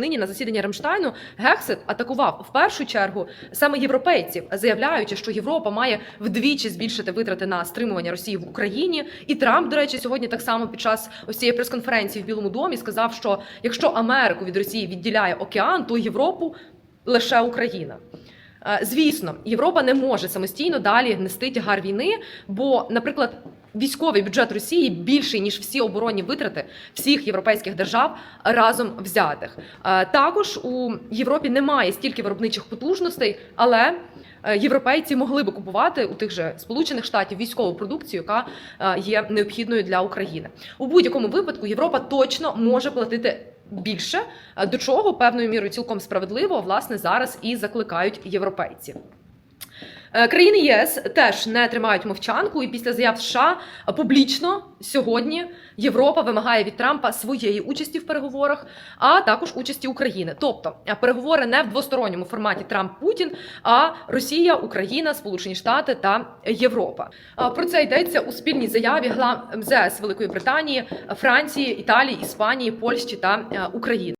Нині на засіданні Рамштайну Гексет атакував в першу чергу саме європейців, заявляючи, що Європа має вдвічі збільшити витрати на стримування Росії в Україні. І Трамп, до речі, сьогодні так само під час ось цієї прес-конференції в Білому домі сказав, що якщо Америку від Росії відділяє океан, то Європу лише Україна. Е, Звісно, Європа не може самостійно далі нести тягар війни, бо, наприклад, військовий бюджет Росії більший ніж всі оборонні витрати всіх європейських держав разом взятих. Е, Також у Європі немає стільки виробничих потужностей, але е, європейці могли би купувати у тих же сполучених штатів військову продукцію, яка е, є необхідною для України. У будь-якому випадку Європа точно може платити. Більше до чого певною мірою цілком справедливо власне зараз і закликають європейці. Е, Країни ЄС теж не тримають мовчанку, і після заяв США публічно сьогодні Європа вимагає від Трампа своєї участі в переговорах, а також участі України. Тобто е, переговори не в двосторонньому форматі Трамп-Путін, а Росія, Україна, Сполучені Штати та Європа. Про це йдеться у спільній заяві глав МЗС Великої Британії, Франції, Італії, Іспанії, Польщі та е, України.